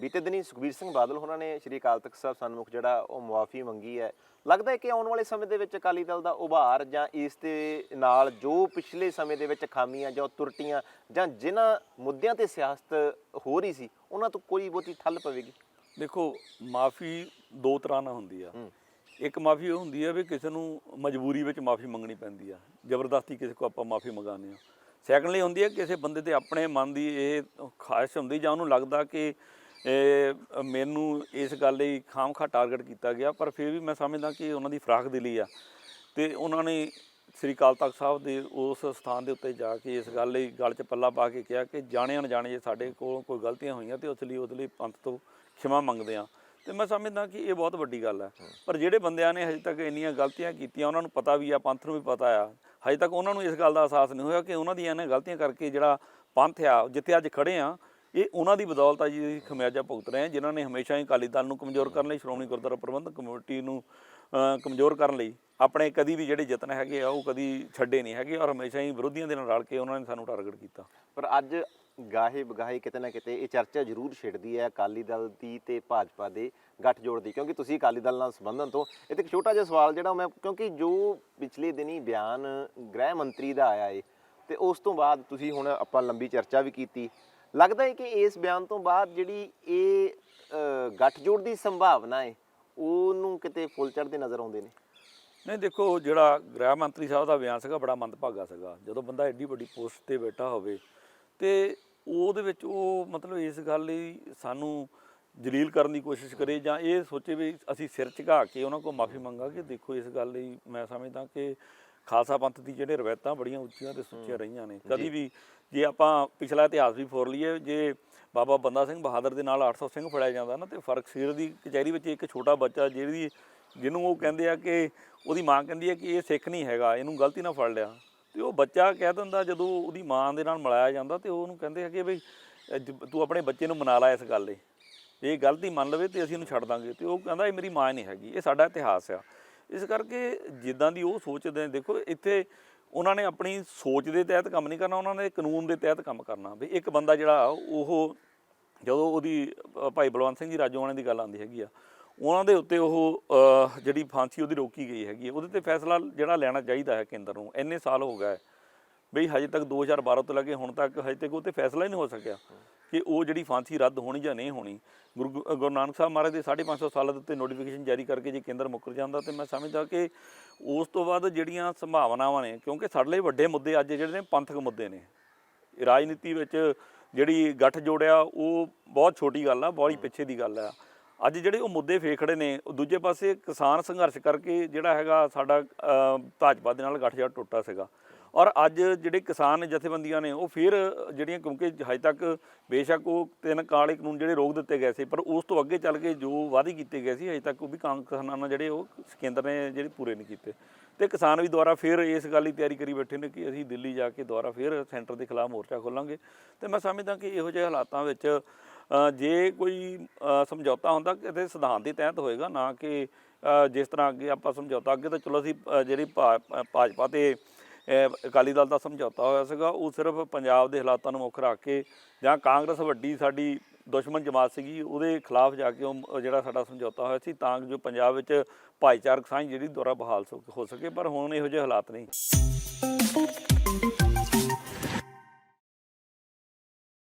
ਬੀਤੇ ਦਿਨੀ ਸੁਖਬੀਰ ਸਿੰਘ ਬਾਦਲ ਹੋਰਾਂ ਨੇ ਸ਼੍ਰੀ ਅਕਾਲ ਤਖਤ ਸਾਹਿਬ ਸਨਮੁਖ ਜਿਹੜਾ ਉਹ ਮੁਆਫੀ ਮੰਗੀ ਹੈ। ਲੱਗਦਾ ਹੈ ਕਿ ਆਉਣ ਵਾਲੇ ਸਮੇਂ ਦੇ ਵਿੱਚ ਅਕਾਲੀ ਦਲ ਦਾ ਉਭਾਰ ਜਾਂ ਇਸ ਦੇ ਨਾਲ ਜੋ ਪਿਛਲੇ ਸਮੇਂ ਦੇ ਵਿੱਚ ਖਾਮੀਆਂ ਜਾਂ ਤੁਰਟੀਆਂ ਜਾਂ ਜਿਨ੍ਹਾਂ ਮੁੱਦਿਆਂ ਤੇ ਸਿਆਸਤ ਹੋ ਰਹੀ ਸੀ ਉਹਨਾਂ ਤੋਂ ਕੋਈ ਬਹੁਤੀ ਠੱਲ ਪਵੇਗੀ? ਦੇਖੋ ਮਾਫੀ ਦੋ ਤਰ੍ਹਾਂ ਨਾਲ ਹੁੰਦੀ ਆ। ਹੂੰ। ਇੱਕ ਮਾਫੀ ਉਹ ਹੁੰਦੀ ਆ ਵੀ ਕਿਸੇ ਨੂੰ ਮਜਬੂਰੀ ਵਿੱਚ ਮਾਫੀ ਮੰਗਣੀ ਪੈਂਦੀ ਆ। ਜ਼ਬਰਦਸਤੀ ਕਿਸੇ ਕੋ ਆਪਾਂ ਮਾਫੀ ਮੰਗਾਉਂਦੇ ਆ। ਸੈਕੰਡਲੀ ਹੁੰਦੀ ਹੈ ਕਿਸੇ ਬੰਦੇ ਤੇ ਆਪਣੇ ਮਨ ਦੀ ਇਹ ਖਾਹਿਸ਼ ਹੁੰਦੀ ਜਾਂ ਉਹਨੂੰ ਲੱਗਦਾ ਕਿ ਮੈਨੂੰ ਇਸ ਗੱਲ ਲਈ ਖਾਮਖਾ ਟਾਰਗੇਟ ਕੀਤਾ ਗਿਆ, ਪਰ ਫਿਰ ਵੀ ਮੈਂ ਸਮਝਦਾ ਕਿ ਉਹਨਾਂ ਦੀ ਫਰਾਖ ਦਿਲੀ ਆ। ਤੇ ਉਹਨਾਂ ਨੇ ਸ੍ਰੀ ਅਕਾਲ ਤਖਤ ਸਾਹਿਬ ਦੇ ਉਸ ਸਥਾਨ ਦੇ ਉੱਤੇ ਜਾ ਕੇ ਇਸ ਗੱਲ ਲਈ ਗੱਲ 'ਚ ਪੱਲਾ ਪਾ ਕੇ ਕਿਹਾ ਕਿ ਜਾਣੇ ਅਣਜਾਣੇ ਜੇ ਸਾਡੇ ਕੋਲ ਕੋਈ ਗਲਤੀਆਂ ਹੋਈਆਂ ਤੇ ਉਸ ਲਈ ਉਸ ਲਈ ਪੰਥ ਤੋਂ ਖਿਮਾ ਮੰਗਦੇ ਆ ਤੇ ਮੈਂ ਸਮਝਦਾ ਕਿ ਇਹ ਬਹੁਤ ਵੱਡੀ ਗੱਲ ਹੈ ਪਰ ਜਿਹੜੇ ਬੰਦਿਆਂ ਨੇ ਹਜੇ ਤੱਕ ਇੰਨੀਆਂ ਗਲਤੀਆਂ ਕੀਤੀਆਂ, ਉਹਨਾਂ ਨੂੰ ਪਤਾ ਵੀ ਆ, ਪੰਥ ਨੂੰ ਵੀ ਪਤਾ ਆ। ਹਜੇ ਤੱਕ ਉਹਨਾਂ ਨੂੰ ਇਸ ਗੱਲ ਦਾ ਅਹਿਸਾਸ ਨਹੀਂ ਹੋਇਆ ਕਿ ਉਹਨਾਂ ਦੀਆਂ ਇਹਨਾਂ ਗਲਤੀਆਂ ਕਰਕੇ ਜਿਹੜਾ ਪੰਥ ਆ, ਜਿੱਥੇ ਅੱਜ ਖੜੇ ਆ ਇਹ ਉਹਨਾਂ ਦੀ ਬਦੌਲਤ ਆ ਜੀ, ਅਸੀਂ ਖਮਿਆਜਾ ਭੁਗਤ ਰਹੇ ਹਾਂ, ਜਿਨ੍ਹਾਂ ਨੇ ਹਮੇਸ਼ਾ ਹੀ ਅਕਾਲੀ ਦਲ ਨੂੰ ਕਮਜ਼ੋਰ ਕਰਨ ਲਈ, ਸ਼੍ਰੋਮਣੀ ਗੁਰਦੁਆਰਾ ਪ੍ਰਬੰਧਕ ਕਮੇਟੀ ਨੂੰ ਕਮਜ਼ੋਰ ਕਰਨ ਲਈ ਆਪਣੇ ਕਦੀ ਵੀ ਜਿਹੜੇ ਯਤਨ ਹੈਗੇ ਆ, ਉਹ ਕਦੀ ਛੱਡੇ ਨਹੀਂ ਹੈਗੇ ਔਰ ਹਮੇਸ਼ਾ ਹੀ ਵਿਰੋਧੀਆਂ ਦੇ ਨਾਲ ਰਲ ਕੇ ਉਹਨਾਂ ਨੇ ਸਾਨੂੰ ਟਾਰਗੇਟ ਕੀਤਾ। ਪਰ ਅੱਜ ਗਾਹੇ ਬਗਾਹੇ ਕਿਤੇ ਨਾ ਕਿਤੇ ਇਹ ਚਰਚਾ ਜ਼ਰੂਰ ਛਿੜਦੀ ਹੈ ਅਕਾਲੀ ਦਲ ਦੀ ਤੇ ਭਾਜਪਾ ਦੇ ਗੱਠਜੋੜ ਦੀ, ਕਿਉਂਕਿ ਤੁਸੀਂ ਅਕਾਲੀ ਦਲ ਨਾਲ ਸੰਬੰਧਨ ਤੋਂ ਇਹ ਤੇ ਇੱਕ ਛੋਟਾ ਜਿਹਾ ਸਵਾਲ ਜਿਹੜਾ ਮੈਂ, ਕਿਉਂਕਿ ਜੋ ਪਿਛਲੇ ਦਿਨੀ ਬਿਆਨ ਗ੍ਰਹਿ ਮੰਤਰੀ ਦਾ ਆਇਆ ਏ, ਤੇ ਉਸ ਤੋਂ ਬਾਅਦ ਤੁਸੀਂ ਹੁਣ ਆਪਾਂ ਲੰਬੀ ਚਰਚਾ ਵੀ ਕੀਤੀ ਲੱਗਦਾ ਹੈ ਕਿ ਇਸ ਬਿਆਨ ਤੋਂ ਬਾਅਦ ਜਿਹੜੀ ਇਹ ਅ, ਗੱਠਜੋੜ ਦੀ ਸੰਭਾਵਨਾ ਹੈ ਉਹਨੂੰ ਕਿਤੇ ਫੁੱਲ ਚੜਦੇ ਨਜ਼ਰ ਆਉਂਦੇ ਨੇ? ਨਹੀਂ ਦੇਖੋ ਜਿਹੜਾ ਗ੍ਰਹਿ ਮੰਤਰੀ ਸਾਹਿਬ ਦਾ ਬਿਆਨ ਸੀਗਾ ਬੜਾ ਮੰਦਭਾਗਾ ਸੀਗਾ। ਜਦੋਂ ਬੰਦਾ ਐਡੀ ਵੱਡੀ ਪੋਸਟ ਤੇ ਬੈਠਾ ਹੋਵੇ ਤੇ ਉਹਦੇ ਵਿੱਚ ਉਹ ਮਤਲਬ ਇਸ ਗੱਲ ਲਈ ਸਾਨੂੰ ਜਲੀਲ ਕਰਨ ਦੀ ਕੋਸ਼ਿਸ਼ ਕਰੇ ਜਾਂ ਇਹ ਸੋਚੇ ਵੀ ਅਸੀਂ ਸਿਰ ਝੁਕਾ ਕੇ ਉਹਨਾਂ ਕੋਲ ਮਾਫੀ ਮੰਗਾਂਗੇ ਦੇਖੋ ਇਸ ਗੱਲ ਲਈ ਮੈਂ ਸਮਝਦਾ ਕਿ ਖਾਲਸਾ ਪੰਥ ਦੀ ਜਿਹੜੇ ਰਵਾਇਤਾਂ ਬੜੀਆਂ ਉੱਚੀਆਂ ਤੇ ਸੁੱਚੀਆਂ ਰਹੀਆਂ ਨੇ। ਕਦੀ ਵੀ ਜੇ ਆਪਾਂ ਪਿਛਲਾ ਇਤਿਹਾਸ ਵੀ ਫੋਰ ਲਈਏ ਜੇ ਬਾਬਾ ਬੰਦਾ ਸਿੰਘ ਬਹਾਦਰ ਦੇ ਨਾਲ 800 ਸਿੰਘ ਫੜਿਆ ਜਾਂਦਾ ਨਾ ਤੇ ਫ਼ਰਕ ਸਿਰ ਦੀ ਕਚਹਿਰੀ ਵਿੱਚ ਇੱਕ ਛੋਟਾ ਬੱਚਾ ਜਿਹੜੀ ਜਿਹਨੂੰ ਉਹ ਕਹਿੰਦੇ ਆ ਕਿ ਉਹਦੀ ਮਾਂ ਕਹਿੰਦੀ ਹੈ ਕਿ ਇਹ ਸਿੱਖ ਨਹੀਂ ਹੈਗਾ ਇਹਨੂੰ ਗਲਤੀ ਨਾਲ ਫੜ ਲਿਆ। ਤੇ ਉਹ ਬੱਚਾ ਕਹਿ ਦਿੰਦਾ ਜਦੋਂ ਉਹਦੀ ਮਾਂ ਦੇ ਨਾਲ ਮਿਲਾਇਆ ਜਾਂਦਾ ਤੇ ਉਹਨੂੰ ਕਹਿੰਦੇ ਆ ਕਿ ਬਈ ਤੂੰ ਆਪਣੇ ਬੱਚੇ ਨੂੰ ਮਨਾ ਲਾ ਇਸ ਗੱਲ ਲਈ। ਜੇ ਇਹ ਗਲਤੀ ਮੰਨ ਲਵੇ ਤੇ ਅਸੀਂ ਇਹਨੂੰ ਛੱਡ ਦਾਂਗੇ। ਤੇ ਉਹ ਕਹਿੰਦਾ ਇਹ ਮੇਰੀ ਮਾਂ ਨਹੀਂ ਹੈਗੀ ਇਹ ਸਾਡਾ ਇਤਿਹਾਸ ਆ। ਇਸ ਕਰਕੇ ਜਿੱਦਾਂ ਦੀ ਉਹ ਸੋਚਦੇ ਨੇ, ਦੇਖੋ ਇੱਥੇ ਉਹਨਾਂ ਨੇ ਆਪਣੀ ਸੋਚ ਦੇ ਤਹਿਤ ਕੰਮ ਨਹੀਂ ਕਰਨਾ, ਉਹਨਾਂ ਨੇ ਕਾਨੂੰਨ ਦੇ ਤਹਿਤ ਕੰਮ ਕਰਨਾ। ਵੀ ਇੱਕ ਬੰਦਾ ਜਿਹੜਾ ਉਹ ਜਦੋਂ ਉਹਦੀ ਭਾਈ ਬਲਵੰਤ ਸਿੰਘ ਜੀ ਰਾਜੋਆਣੇ ਦੀ ਗੱਲ ਆਉਂਦੀ ਹੈਗੀ ਆ, ਉਹਨਾਂ ਦੇ ਉੱਤੇ ਉਹ ਜਿਹੜੀ ਫਾਂਸੀ ਉਹਦੀ ਰੋਕੀ ਗਈ ਹੈਗੀ ਉਹਦੇ ਤੇ ਫੈਸਲਾ ਜਿਹੜਾ ਲੈਣਾ ਚਾਹੀਦਾ ਹੈ ਕੇਂਦਰ ਨੂੰ, ਇੰਨੇ ਸਾਲ ਹੋ ਗਏ। ਬਈ ਹਜੇ ਤੱਕ 2012 ਤੋਂ ਲੈ ਕੇ ਹੁਣ ਤੱਕ ਹਜੇ ਤੱਕ ਉਹ ਤੇ ਫੈਸਲਾ ਹੀ ਨਹੀਂ ਹੋ ਸਕਿਆ ਕਿ ਉਹ ਜਿਹੜੀ ਫਾਂਸੀ ਰੱਦ ਹੋਣੀ ਜਾਂ ਨਹੀਂ ਹੋਣੀ। ਗੁਰੂ ਗੁ- ਗੁਰੂ ਨਾਨਕ ਸਾਹਿਬ ਮਹਾਰਾਜ ਦੇ 550 ਸਾਲਾਂ ਦੇ ਉੱਤੇ ਨੋਟੀਫਿਕੇਸ਼ਨ ਜਾਰੀ ਕਰਕੇ ਜੇ ਕੇਂਦਰ ਮੁੱਕਰ ਜਾਂਦਾ ਤੇ ਮੈਂ ਸਮਝਦਾ ਕਿ ਉਸ ਤੋਂ ਬਾਅਦ ਜਿਹੜੀਆਂ ਸੰਭਾਵਨਾਵਾਂ ਨੇ, ਕਿਉਂਕਿ ਸਾਡੇ ਲਈ ਵੱਡੇ ਮੁੱਦੇ ਅੱਜ ਜਿਹੜੇ ਨੇ ਪੰਥਕ ਮੁੱਦੇ ਨੇ। ਰਾਜਨੀਤੀ ਵਿੱਚ ਜਿਹੜੀ ਗੱਠ ਜੋੜਿਆ ਉਹ ਬਹੁਤ ਛੋਟੀ ਗੱਲ ਆ ਬਹੁਤ ਪਿੱਛੇ ਦੀ ਗੱਲ ਆ। ਅੱਜ ਜਿਹੜੇ ਉਹ ਮੁੱਦੇ ਫੇਖੜੇ ਨੇ, ਉਹ ਦੂਜੇ ਪਾਸੇ ਕਿਸਾਨ ਸੰਘਰਸ਼ ਕਰਕੇ ਜਿਹੜਾ ਹੈਗਾ ਸਾਡਾ ਭਾਜਪਾ ਦੇ ਨਾਲ ਗੱਠਜੋੜ ਟੁੱਟਾ ਸੀਗਾ। ਔਰ ਅੱਜ ਜਿਹੜੇ ਕਿਸਾਨ ਜਥੇਬੰਦੀਆਂ ਨੇ, ਉਹ ਫਿਰ ਜਿਹੜੀਆਂ ਕਿਉਂਕਿ ਹਜੇ ਤੱਕ ਬੇਸ਼ੱਕ ਉਹ ਤਿੰਨ ਕਾਲੇ ਕਾਨੂੰਨ ਜਿਹੜੇ ਰੋਕ ਦਿੱਤੇ ਗਏ ਸੀ, ਪਰ ਉਸ ਤੋਂ ਅੱਗੇ ਚੱਲ ਕੇ ਜੋ ਵਾਅਦੇ ਕੀਤੇ ਗਏ ਸੀ, ਹਜੇ ਤੱਕ ਉਹ ਵੀ ਕਾਂ- ਕਿਸਾਨਾਂ ਨਾਲ ਜਿਹੜੇ ਉਹ ਕੇਂਦਰ ਨੇ ਜਿਹੜੇ ਪੂਰੇ ਨਹੀਂ ਕੀਤੇ। ਤੇ ਕਿਸਾਨ ਵੀ ਦੁਬਾਰਾ ਫਿਰ ਇਸ ਗੱਲ ਦੀ ਤਿਆਰੀ ਕਰੀ ਬੈਠੇ ਨੇ ਕਿ ਅਸੀਂ ਦਿੱਲੀ ਜਾ ਕੇ ਦੁਬਾਰਾ ਫਿਰ ਸੈਂਟਰ ਦੇ ਖਿਲਾਫ ਮੋਰਚਾ ਖੋਲਾਂਗੇ। ਤੇ ਮੈਂ ਸਮਝਦਾ ਕਿ ਇਹੋ ਜਿਹੇ ਹਾਲਾਤਾਂ ਵਿੱਚ ਜੇ ਕੋਈ ਸਮਝੌਤਾ ਹੁੰਦਾ ਕਿਤੇ ਸਿਧਾਂਤ ਦੇ ਤਹਿਤ ਹੋਏਗਾ, ਨਾ ਕਿ ਜਿਸ ਤਰ੍ਹਾਂ ਅੱਗੇ ਆਪਾਂ ਸਮਝੌਤਾ, ਅੱਗੇ ਤਾਂ ਚਲੋ ਅਸੀਂ ਜਿਹੜੀ ਭਾ- ਭਾਜਪਾ ਤੇ ਅਕਾਲੀ ਦਲ ਦਾ ਸਮਝੌਤਾ ਹੋਇਆ ਸੀਗਾ, ਉਹ ਸਿਰਫ ਪੰਜਾਬ ਦੇ ਹਾਲਾਤਾਂ ਨੂੰ ਮੁੱਖ ਰੱਖ ਕੇ ਜਾਂ ਕਾਂਗਰਸ ਵੱਡੀ ਸਾਡੀ ਦੁਸ਼ਮਣ ਜਮਾਤ ਸੀਗੀ, ਉਹਦੇ ਖਿਲਾਫ ਜਾ ਕੇ ਉਹ ਜਿਹੜਾ ਸਾਡਾ ਸਮਝੌਤਾ ਹੋਇਆ ਸੀ, ਤਾਂ ਜੋ ਪੰਜਾਬ ਵਿੱਚ ਭਾਈਚਾਰਕ ਸਾਂਝ ਜਿਹੜੀ ਦੁਆਰਾ ਬਹਾਲ ਸੋ- ਹੋ ਸਕੇ, ਪਰ ਹੁਣ ਇਹੋ ਜਿਹੇ ਹਾਲਾਤ ਨਹੀਂ।